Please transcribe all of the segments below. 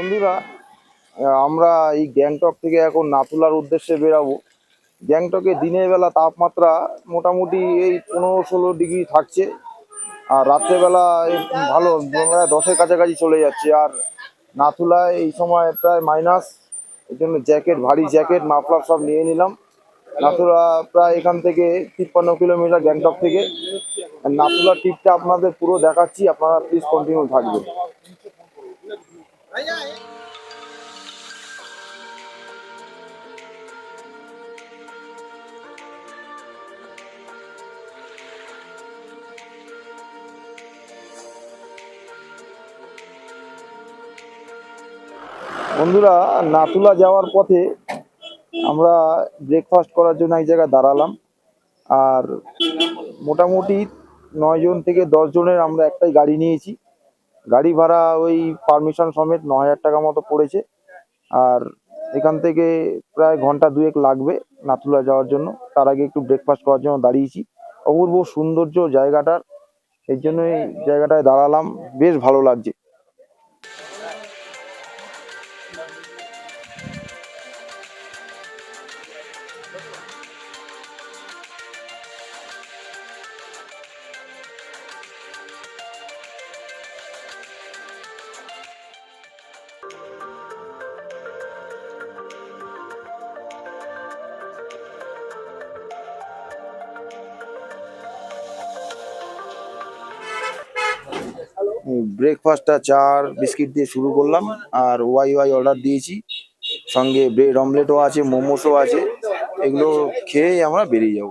বন্ধুরা আমরা এই গ্যাংটক থেকে এখন নাথুলার উদ্দেশ্যে বেরাবো। গ্যাংটকে দিনের বেলা তাপমাত্রা মোটামুটি এই পনেরো ষোলো ডিগ্রি থাকছে, আর রাত্রেবেলা ভালো দশের কাছাকাছি চলে যাচ্ছে। আর নাথুলায় এই সময় প্রায় মাইনাস এই জন্য জ্যাকেট ভারী জ্যাকেট মাফলার সব নিয়ে নিলাম। নাথুলা প্রায় এখান থেকে তিপ্পান্ন কিলোমিটার গ্যাংটক থেকে। নাথুলা ট্রিপটা আপনাদের পুরো দেখাচ্ছি, আপনারা প্লিজ কন্টিনিউ থাকবেন। বন্ধুরা, নাতুলা যাওয়ার পথে আমরা ব্রেকফাস্ট করার জন্য এক জায়গায় দাঁড়ালাম। আর মোটামুটি নয় জন থেকে দশ জনের আমরা একটাই গাড়ি নিয়েছি। গাড়ি ভাড়া ওই পারমিশন সমেত ন হাজার টাকা মতো পড়েছে। আর এখান থেকে প্রায় ঘণ্টা দুয়েক লাগবে নাথুলা যাওয়ার জন্য। তার আগে একটু ব্রেকফাস্ট করার জন্য দাঁড়িয়েছি। অপূর্ব সৌন্দর্য জায়গাটার। এই জন্যই জায়গাটায় দাঁড়ালাম। বেশ ভালো লাগছে। ব্রেকফাস্টটা, চার, বিস্কিট দিয়ে শুরু করলাম আর ওয়াই ওয়াই অর্ডার দিয়েছি। সঙ্গে ব্রেড অমলেটও আছে, মোমোসও আছে। এগুলো খেয়েই আমরা বেরিয়ে যাব।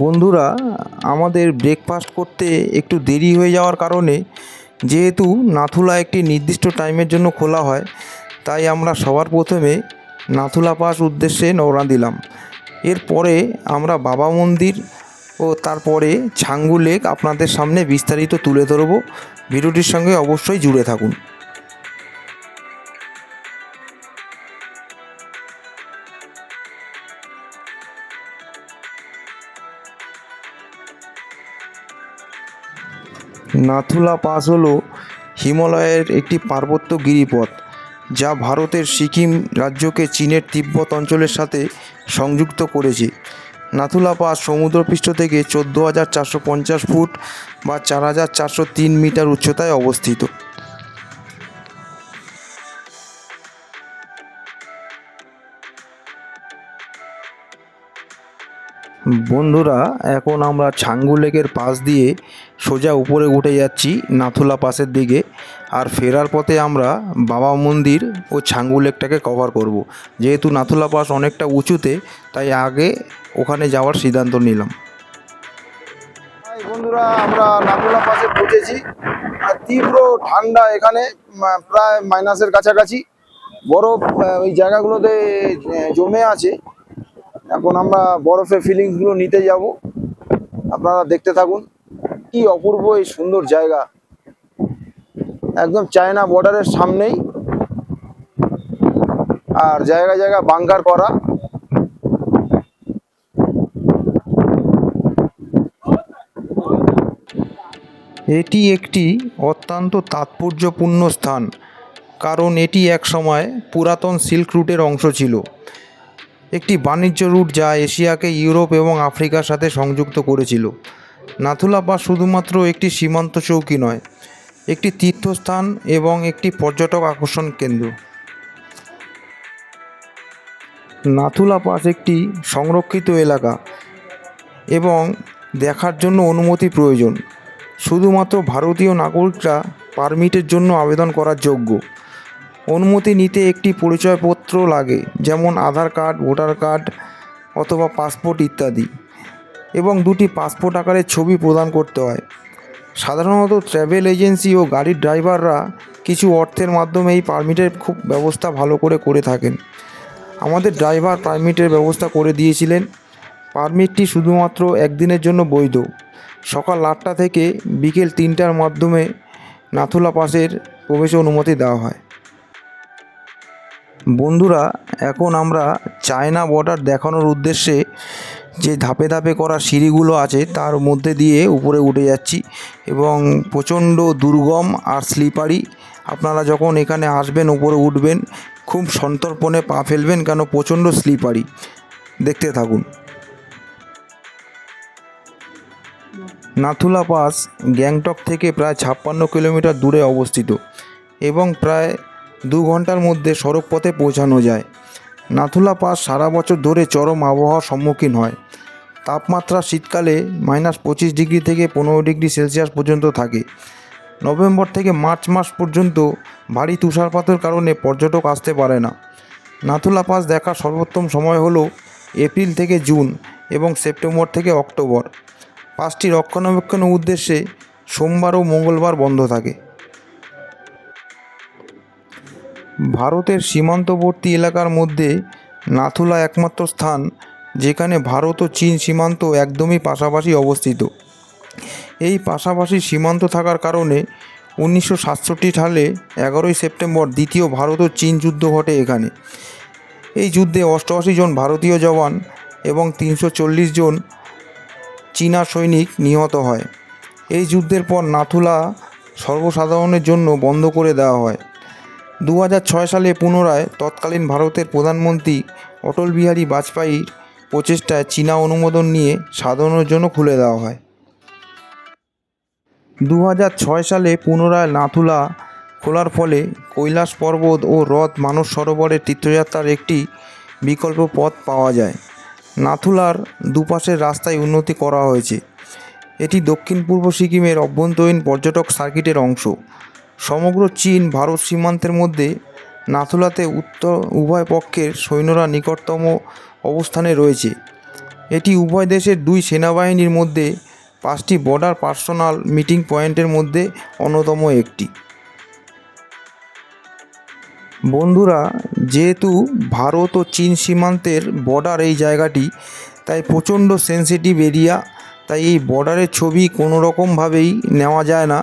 বন্ধুরা, আমাদের ব্রেকফাস্ট করতে একটু দেরি হয়ে যাওয়ার কারণে যেহেতু নাথুলা একটি নির্দিষ্ট টাইমের জন্য খোলা হয়, তাই আমরা সবার প্রথমে নাথুলা পাস উদ্দেশ্যে রওনা দিলাম। এরপরে আমরা বাবা মন্দির ও তারপরে ছাঙ্গু লেক আপনাদের সামনে বিস্তারিত তুলে ধরবো। ভিডিওটির সঙ্গে অবশ্যই জুড়ে থাকুন। নাথুলা পাস হল হিমালয়ের একটি পার্বত্য গিরিপথ, যা ভারতের সিকিম রাজ্যকে চীনের তিব্বত অঞ্চলের সাথে সংযুক্ত করেছে। নাথুলা পাস সমুদ্রপৃষ্ঠ থেকে চোদ্দ হাজার চারশো পঞ্চাশ ফুট বা চার হাজার চারশো তিন মিটার উচ্চতায় অবস্থিত। বন্ধুরা, এখন আমরা ছাঙ্গু লেকের পাশ দিয়ে সোজা উপরে উঠে যাচ্ছি নাথুলা পাসের দিকে। আর ফেরার পথে আমরা বাবা মন্দির ও ছাঙ্গু লেকটাকে কভার করব। যেহেতু নাথুলা পাস অনেকটা উঁচুতে, তাই আগে ওখানে যাওয়ার সিদ্ধান্ত নিলাম। বন্ধুরা, আমরা নাথুলা পাসে পৌঁছেছি। আর তীব্র ঠান্ডা এখানে প্রায় মাইনাসের কাছাকাছি। বরফ ওই জায়গাগুলোতে জমে আছে। এখন আমরা বরফের ফিলিংসগুলো নিতে যাব। আপনারা দেখতে থাকুন, কি অপূর্ব এই সুন্দর জায়গা। একদম চায়না বর্ডারের সামনেই। আর জায়গা জায়গা বাংকার করা। এটি একটি অত্যন্ত তাৎপর্যপূর্ণ স্থান, কারণ এটি এক সময় পুরাতন সিল্ক রুটের অংশ ছিল। একটি বাণিজ্য রুট যা এশিয়াকে, ইউরোপ এবং আফ্রিকার সাথে সংযুক্ত করেছিল। নাথুলা পাস শুধুমাত্র একটি সীমান্ত চৌকি নয়, একটি তীর্থস্থান এবং একটি পর্যটক আকর্ষণ কেন্দ্র। নাথুলা পাস একটি সংরক্ষিত এলাকা এবং দেখার জন্য অনুমতি প্রয়োজন। শুধুমাত্র ভারতীয় নাগরিকরা পারমিটের জন্য আবেদন করার যোগ্য। অনুমতি নিতে একটি পরিচয়পত্র লাগে, যেমন আধার কার্ড, ভোটার কার্ড অথবা পাসপোর্ট ইত্যাদি এবং দুটি পাসপোর্ট আকারের ছবি প্রদান করতে হয়। সাধারণত ট্র্যাভেল এজেন্সি ও গাড়ির ড্রাইভাররা কিছু অর্থের মাধ্যমে এই পারমিটের খুব ব্যবস্থা ভালো করে করে থাকেন। আমাদের ড্রাইভার পারমিটের ব্যবস্থা করে দিয়েছিলেন। পারমিটটি শুধুমাত্র একদিনের জন্য বৈধ। সকাল আটটা থেকে বিকেল তিনটার মাধ্যমে নাথুলা পাসের প্রবেশে অনুমতি দেওয়া হয়। বন্ধুরা, এখন আমরা চায়না বর্ডার দেখানোর উদ্দেশ্যে যে ধাপে ধাপে করা সিঁড়িগুলো আছে, তার মধ্যে দিয়ে উপরে উঠে যাচ্ছি এবং প্রচণ্ড দুর্গম আর স্লিপারি আপনারা যখন এখানে আসবেন, উপরে উঠবেন, খুব সন্তর্পণে পা ফেলবেন কেন? প্রচণ্ড স্লিপারি দেখতে থাকুন। নাথুলা পাস গ্যাংটক থেকে প্রায় ছাপ্পান্ন কিলোমিটার দূরে অবস্থিত এবং প্রায় দু ঘণ্টার মধ্যে সড়ক পথে পৌঁছানো যায়। নাথুলা পাস সারা বছর ধরে চরম আবহাওয়ার সম্মুখীন হয়। তাপমাত্রা শীতকালে মাইনাস পঁচিশ ডিগ্রি থেকে পনেরো ডিগ্রি সেলসিয়াস পর্যন্ত থাকে। নভেম্বর থেকে মার্চ মাস পর্যন্ত ভারী তুষারপাতের কারণে পর্যটক আসতে পারে না। নাথুলা পাস দেখার সর্বোত্তম সময় হল এপ্রিল থেকে জুন এবং সেপ্টেম্বর থেকে অক্টোবর। পাসটি রক্ষণাবেক্ষণের উদ্দেশ্যে সোমবার ও মঙ্গলবার বন্ধ থাকে। ভারতের সীমান্তবর্তী এলাকার মধ্যে নাথুলা একমাত্র স্থান, যেখানে ভারত ও চীন সীমান্ত একদমই পাশাপাশি অবস্থিত। এই পাশাপাশি সীমান্ত থাকার কারণে উনিশশো সাতষট্টি সালে এগারোই সেপ্টেম্বর দ্বিতীয় ভারত ও চীন যুদ্ধ ঘটে এখানে। এই যুদ্ধে অষ্টআশি জন ভারতীয় জওয়ান এবং তিনশো চল্লিশ জন চীনা সৈনিক নিহত হয়। এই যুদ্ধের পর নাথুলা সর্বসাধারণের জন্য বন্ধ করে দেওয়া হয়। দু সালে পুনরায় তৎকালীন ভারতের প্রধানমন্ত্রী অটল বিহারী বাজপেয়ীর প্রচেষ্টায় চীনা অনুমোদন নিয়ে সাধারণের জন্য খুলে দেওয়া হয়। দু সালে পুনরায় নাথুলা খোলার ফলে কৈলাস পর্বত ও হ্রদ মানস সরোবরের তীর্থযাত্রার একটি বিকল্প পথ পাওয়া যায়। নাথুলার দুপাশের রাস্তায় উন্নতি করা হয়েছে। এটি দক্ষিণ পূর্ব সিকিমের অভ্যন্তরীণ পর্যটক সার্কিটের অংশ। সমগ্র চীন ভারত সীমান্তের মধ্যে নাথুলাতে উত্তর উভয় পক্ষের সৈন্যরা নিকটতম অবস্থানে রয়েছে। এটি উভয় দেশের দুই সেনাবাহিনীর মধ্যে পাঁচটি বর্ডার পার্সোনাল মিটিং পয়েন্টের মধ্যে অন্যতম একটি। বন্ধুরা, যেহেতু ভারত ও চীন সীমান্তের বর্ডার এই জায়গাটি, তাই প্রচণ্ড সেন্সিটিভ এরিয়া তাই এই বর্ডারের ছবি কোনো রকমভাবেই নেওয়া যায় না।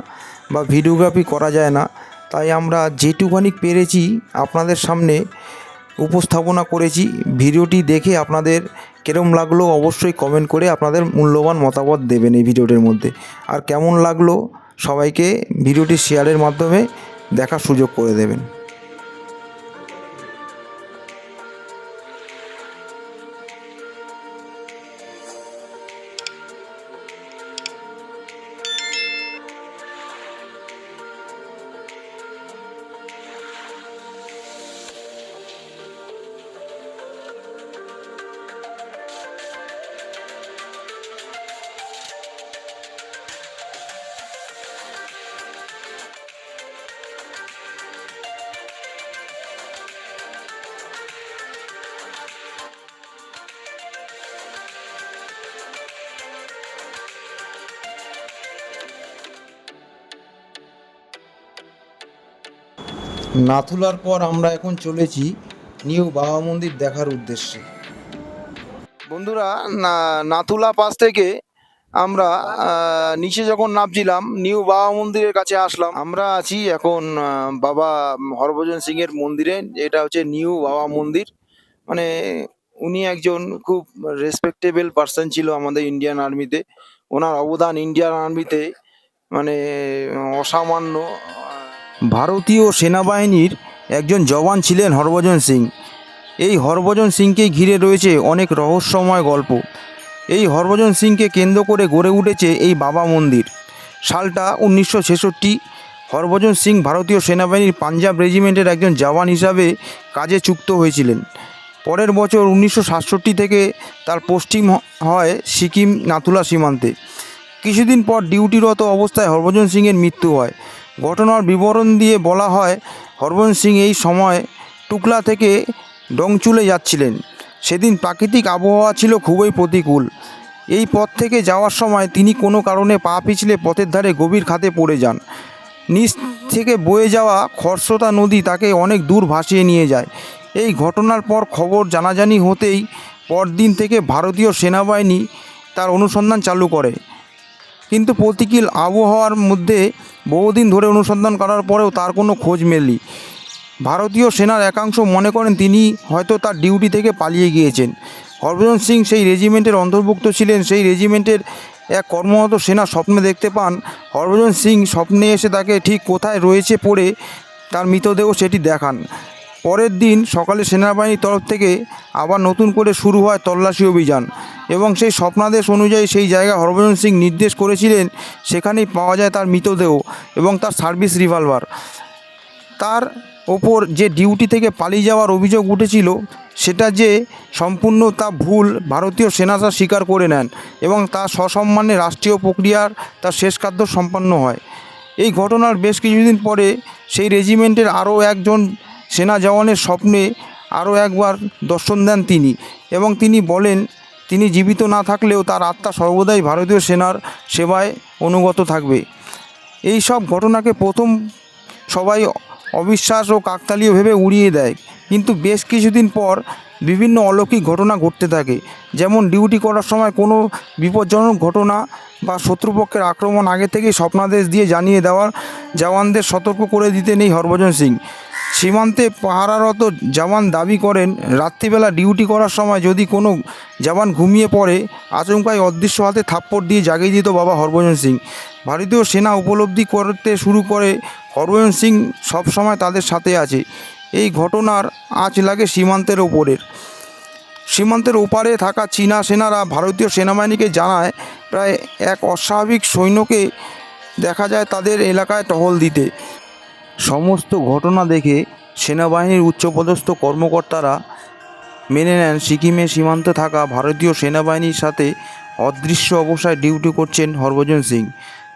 বা ভিডিওগ্রাফি করা যায় না। তাই আমরা যেটুখানি পেরেছি আপনাদের সামনে উপস্থাপনা করেছি। ভিডিওটি দেখে আপনাদের কেরম লাগল অবশ্যই কমেন্ট করে আপনাদের মূল্যবান মতামত দেবেন এই ভিডিওটির মধ্যে। আর কেমন লাগল সবাইকে ভিডিওটি শেয়ারের মাধ্যমে দেখার সুযোগ করে দেবেন। নাথুলার পর আমরা এখন চলেছি নিউ বাবা মন্দির দেখার উদ্দেশ্যে। বন্ধুরা নাথুলা পাস থেকে আমরা নিচে যখন নামছিলাম, নিউ বাবা মন্দিরের কাছে আসলাম। আমরা আছি এখন বাবা হরভজন সিং এর মন্দিরে, এটা হচ্ছে নিউ বাবা মন্দির। মানে উনি একজন খুব রেসপেক্টেবল পার্সন ছিল আমাদের ইন্ডিয়ান আর্মিতে ওনার অবদান ইন্ডিয়ান আর্মিতে মানে অসামান্য ভারতীয় সেনাবাহিনীর একজন জওয়ান ছিলেন হরভজন সিং। এই হরভজন সিংকে ঘিরে রয়েছে অনেক রহস্যময় গল্প। এই হরভজন সিংকে কেন্দ্র করে গড়ে উঠেছে এই বাবা মন্দির। সালটা উনিশশো ছেষট্টি, হরভজন সিং ভারতীয় সেনাবাহিনীর পাঞ্জাব রেজিমেন্টের একজন জওয়ান হিসাবে কাজে চুক্ত হয়েছিলেন। পরের বছর উনিশশো সাতষট্টি থেকে তার হ- হয় সিকিম নাথুলা সীমান্তে। কিছুদিন পর ডিউটিরত অবস্থায় হরভজন সিংয়ের মৃত্যু হয়। ঘটনার বিবরণ দিয়ে বলা হয় হরভজন সিং এই সময় টুকলা থেকে ডংচুলে যাচ্ছিলেন। সেদিন প্রাকৃতিক আবহাওয়া ছিল খুবই প্রতিকূল। এই পথ থেকে যাওয়ার সময় তিনি কোনো কারণে পা পিছলে পথের ধারে গভীর খাতে পড়ে যান। নিচ থেকে বয়ে যাওয়া খরস্রোতা নদী তাকে অনেক দূর ভাসিয়ে নিয়ে যায়। এই ঘটনার পর খবর জানাজানি হতেই পরদিন থেকে ভারতীয় সেনাবাহিনী তার অনুসন্ধান চালু করে। কিন্তু প্রতিকূল আবহাওয়ার মধ্যে বহুদিন ধরে অনুসন্ধান করার পরেও তার কোনো খোঁজ মেলেনি। ভারতীয় সেনার একাংশ মনে করেন তিনি হয়তো তার ডিউটি থেকে পালিয়ে গিয়েছেন। হরভজন সিং সেই রেজিমেন্টের অন্তর্ভুক্ত ছিলেন, সেই রেজিমেন্টের এক কর্মরত সেনা স্বপ্নে দেখতে পান। হরভজন সিং স্বপ্নে এসে তাকে ঠিক কোথায় রয়েছে পড়ে তার মৃতদেহ সেটি দেখান। পরের দিন সকালে সেনাবাহিনীর তরফ থেকে আবার নতুন করে শুরু হয় তল্লাশি অভিযান এবং সেই স্বপ্নাদেশ অনুযায়ী সেই জায়গায় হরভজন সিং নির্দেশ করেছিলেন সেখানেই পাওয়া যায় তার মৃতদেহ এবং তার সার্ভিস রিভলভার। তার ওপর যে ডিউটি থেকে পালিয়ে যাওয়ার অভিযোগ উঠেছিল, সেটা যে সম্পূর্ণ তা ভুল ভারতীয় সেনা তা স্বীকার করে নেন এবং তা সসম্মানে রাষ্ট্রীয় প্রক্রিয়ার তার শেষ কার্য সম্পন্ন হয়। এই ঘটনার বেশ কিছুদিন পরে সেই রেজিমেন্টের আরও একজন সেনা জওয়ানের স্বপ্নে আরও একবার দর্শন দেন তিনি এবং তিনি বলেন, তিনি জীবিত না থাকলেও তার আত্মা সর্বদাই ভারতীয় সেনার সেবায় অনুগত থাকবে। এই সব ঘটনাকে প্রথম সবাই অবিশ্বাস ও কাকতালীয় ভেবে উড়িয়ে দেয়। কিন্তু বেশ কিছুদিন পর বিভিন্ন অলৌকিক ঘটনা ঘটতে থাকে। যেমন ডিউটি করার সময় কোনো বিপজ্জনক ঘটনা বা শত্রুপক্ষের আক্রমণ আগে থেকেই স্বপ্নাদেশ দিয়ে জানিয়ে দেওয়ার জওয়ানদের সতর্ক করে দিতে নেই হরভজন সিং। সীমান্তে পাহারারত জওয়ান দাবি করেন, রাত্রিবেলা ডিউটি করার সময় যদি কোনো জওয়ান ঘুমিয়ে পড়ে, আচমকাই অদৃশ্য হাতে থাপ্পড় দিয়ে জাগিয়ে দিত বাবা হরভজন সিং। ভারতীয় সেনা উপলব্ধি করতে শুরু করে, হরভজন সিং সবসময় তাদের সাথে আছে। এই ঘটনার আঁচ লাগে সীমান্তের ওপরের। সীমান্তের ওপারে থাকা চীনা সেনারা ভারতীয় সেনাবাহিনীকে জানায়, প্রায় এক অস্বাভাবিক সৈন্যকে দেখা যায় তাদের এলাকায় টহল দিতে। সমস্ত ঘটনা দেখে সেনাবাহিনীর উচ্চপদস্থ কর্মকর্তারা মেনে নেন সিকিমে সীমান্তে থাকা ভারতীয় সেনাবাহিনীর সাথে অদৃশ্য অবস্থায় ডিউটি করছেন হরভজন সিং।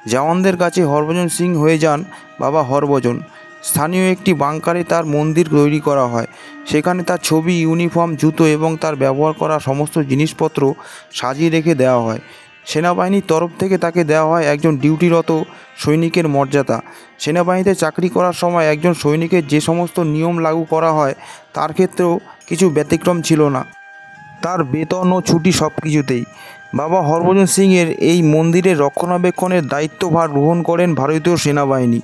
জওয়ানদের কাছে হরভজন সিং হয়ে যান বাবা হরভজন। স্থানীয় একটি বাংকারে তার মন্দির তৈরি করা হয়। সেখানে তার ছবি, ইউনিফর্ম, জুতো এবং তার ব্যবহার করা সমস্ত জিনিসপত্র সাজিয়ে রেখে দেওয়া হয়। সেনাবাহিনীর তরফ থেকে তাকে দেওয়া হয় একজন ডিউটিরত সৈনিকের মর্যাদা। সেনাবাহিনীতে চাকরি করার সময় একজন সৈনিকের যে সমস্ত নিয়ম লাগু করা হয়, তার ক্ষেত্রেও কিছু ব্যতিক্রম ছিল না। তার বেতন ও ছুটি সব কিছুতেই বাবা হরভজন সিংয়ের এই মন্দিরের রক্ষণাবেক্ষণের দায়িত্বভার গ্রহণ করেন ভারতীয় সেনাবাহিনী।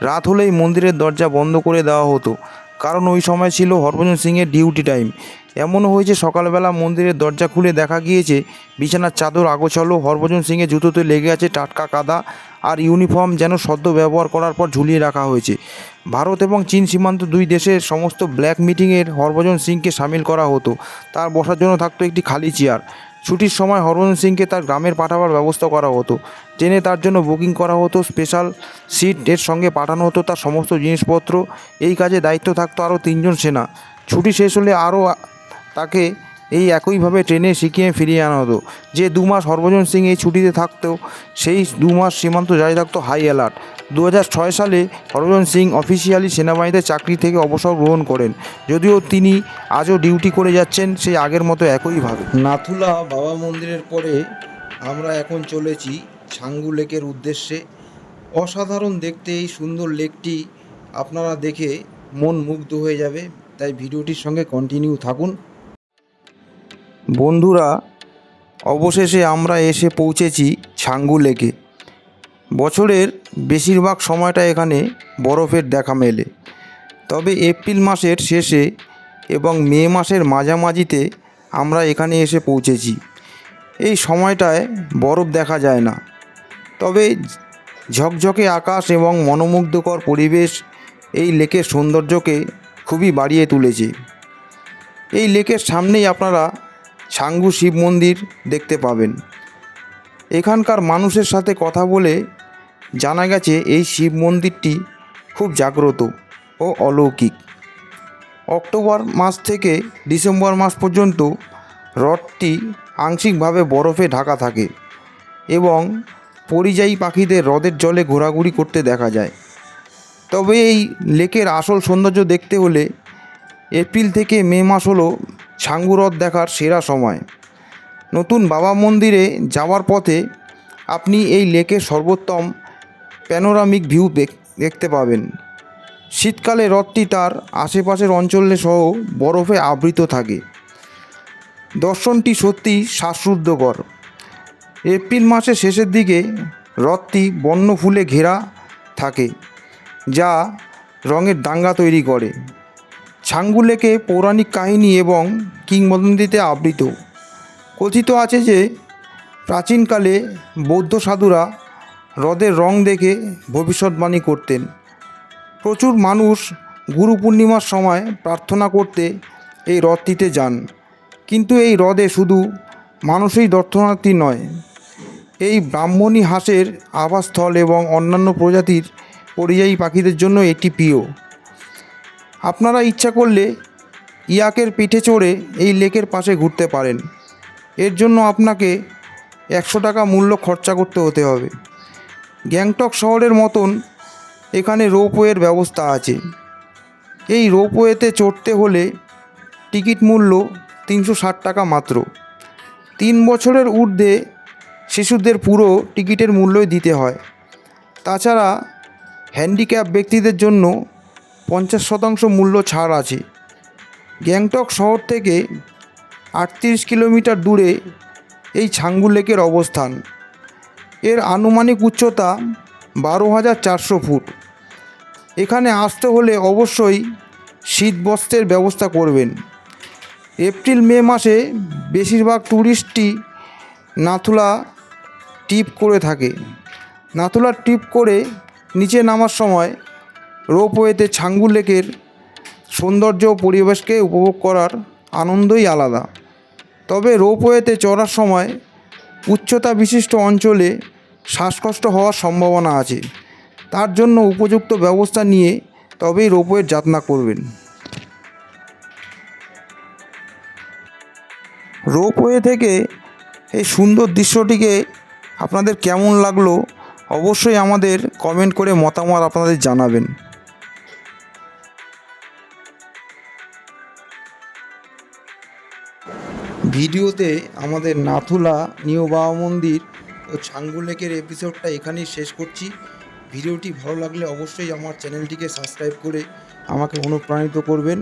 রাত হলেই মন্দিরের দরজা বন্ধ করে দেওয়া হতো। কারণ ওই সময় ছিল হরভজন সিংয়ের ডিউটি টাইম। এমনও হয়েছে, সকালবেলা মন্দিরের দরজা খুলে দেখা গিয়েছে, বিছানার চাদর আগোছালো, হরভজন সিংয়ের জুতোতে লেগে আছে টাটকা কাদা আর ইউনিফর্ম যেন সদ্য ব্যবহার করার পর ঝুলিয়ে রাখা হয়েছে। ভারত এবং চীন সীমান্ত দুই দেশের সমস্ত ব্ল্যাক মিটিংয়ের হরভজন সিংকে সামিল করা হতো। তার বসার জন্য থাকতো একটি খালি চেয়ার। ছুটির সময় হরমোহন সিংকে তার গ্রামের পাঠাবার ব্যবস্থা করা হতো। ট্রেনে তার জন্য বুকিং করা হতো, স্পেশাল সিট এর সঙ্গে পাঠানো হতো তার সমস্ত জিনিসপত্র। এই কাজে দায়িত্ব থাকতো আরও তিনজন সেনা। ছুটি শেষ হলে আরও তাকে এই একইভাবে ট্রেনে শিখিয়ে ফিরিয়ে আনা হতো। যে দু মাস হরভজন সিং এই ছুটিতে থাকতো সেই দু মাস সীমান্ত জারি থাকতো হাই অ্যালার্ট। দু সালে হরভজন সিং অফিসিয়ালি সেনাবাহিনীতে চাকরি থেকে অবসর গ্রহণ করেন। যদিও তিনি আজও ডিউটি করে যাচ্ছেন, সেই আগের মতো একইভাবে। নাথুলা বাবা মন্দিরের পরে আমরা এখন চলেছি ছাঙ্গু লেকের উদ্দেশ্যে। অসাধারণ দেখতে এই সুন্দর লেকটি আপনারা দেখে মন মুগ্ধ হয়ে যাবে। তাই ভিডিওটির সঙ্গে কন্টিনিউ থাকুন। বন্ধুরা, অবশেষে আমরা এসে পৌঁছেছি ছাঙ্গু লেকে। বছরের বেশিরভাগ সময়টা এখানে বরফের দেখা মেলে। তবে এপ্রিল মাসের শেষে এবং মে মাসের মাঝামাঝিতে আমরা এখানে এসে পৌঁছেছি। এই সময়টায় বরফ দেখা যায় না। তবে ঝকঝকে আকাশ এবং মনোমুগ্ধকর পরিবেশ এই লেকের সৌন্দর্যকে খুবই বাড়িয়ে তুলেছে। এই লেকের সামনেই আপনারা ছাঙ্গু শিব মন্দির দেখতে পাবেন। এখানকার মানুষের সাথে কথা বলে জানা গেছে এই শিব মন্দিরটি খুব জাগ্রত ও অলৌকিক। অক্টোবর মাস থেকে ডিসেম্বর মাস পর্যন্ত হ্রদটি আংশিকভাবে বরফে ঢাকা থাকে এবং পরিযায়ী পাখিদের হ্রদের জলে ঘোরাঘুরি করতে দেখা যায়। তবে এই লেকের আসল সৌন্দর্য দেখতে হলে এপ্রিল থেকে মে মাস হলো হ্রদ দেখার সেরা সময়। নতুন বাবা মন্দিরে যাওয়ার পথে আপনি এই লেকের সর্বোত্তম প্যানোরামিক ভিউ দেখ- দেখতে পাবেন। শীতকালে হ্রদটি তার আশেপাশের অঞ্চলে সহ বরফে আবৃত থাকে। দর্শনটি সত্যি শ্বাসরুদ্ধকর। এপ্রিল মাসের শেষের দিকে হ্রদটি বন্য ফুলে ঘেরা থাকে, যা রঙের দাঙ্গা তৈরি করে। ছাঙ্গু লেকে পৌরাণিক কাহিনী এবং কিংবদন্তিতে আবৃত। কথিত আছে যে, প্রাচীনকালে বৌদ্ধ সাধুরা হ্রদের রং দেখে ভবিষ্যৎবাণী করতেন। প্রচুর মানুষ গুরু পূর্ণিমার সময় প্রার্থনা করতে এই হ্রদটিতে যান। কিন্তু এই হ্রদে শুধু মানুষই দর্শনার্থী নয়, এই ব্রাহ্মণী হাঁসের আবাসস্থল এবং অন্যান্য প্রজাতির পরিযায়ী পাখিদের জন্য এটি প্রিয়। আপনারা ইচ্ছা করলে ইয়াকের পিঠে চড়ে এই লেকের পাশে ঘুরতে পারেন। এর জন্য আপনাকে একশো টাকা মূল্য খরচা করতে হতে হবে। গ্যাংটক শহরের মতন এখানে রোপওয়ের ব্যবস্থা আছে। এই রোপওয়েতে চড়তে হলে টিকিট মূল্য তিনশো ষাট টাকা মাত্র। তিন বছরের ঊর্ধ্বে শিশুদের পুরো টিকিটের মূল্যই দিতে হয়। তাছাড়া হ্যান্ডিক্যাপ ব্যক্তিদের জন্য পঞ্চাশ শতাংশ মূল্য ছাড় আছে। গ্যাংটক শহর থেকে আটত্রিশ কিলোমিটার দূরে এই ছাঙ্গু লেকের অবস্থান। এর আনুমানিক উচ্চতা বারো হাজার চারশো ফুট। এখানে আসতে হলে অবশ্যই শীতবস্ত্রের ব্যবস্থা করবেন। এপ্রিল, মে মাসে বেশিরভাগ ট্যুরিস্টই নাথুলা ট্রিপ করে থাকে। নাথুলা ট্রিপ করে নিচে নামার সময় রোপওয়েতে ছাঙ্গু লেকের সৌন্দর্য পরিবেশকে উপভোগ করার আনন্দই আলাদা। তবে রোপওয়েতে চড়ার সময় উচ্চতা বিশিষ্ট অঞ্চলে শ্বাসকষ্ট হওয়ার সম্ভাবনা আছে। তার জন্য উপযুক্ত ব্যবস্থা নিয়ে তবেই রোপওয়ের যাত্রা করবেন। রোপওয়ে থেকে এই সুন্দর দৃশ্যটিকে আপনাদের কেমন লাগল অবশ্যই আমাদের কমেন্ট করে মতামত আপনাদের জানাবেন। ভিডিওতে আমাদের নাথুলা নিউ বাবা মন্দির ও ছাঙ্গু লেকের এপিসোডটা এখানেই শেষ করছি। ভিডিওটি ভালো লাগলে অবশ্যই আমার চ্যানেলটিকে সাবস্ক্রাইব করে আমাকে অনুপ্রাণিত করবেন।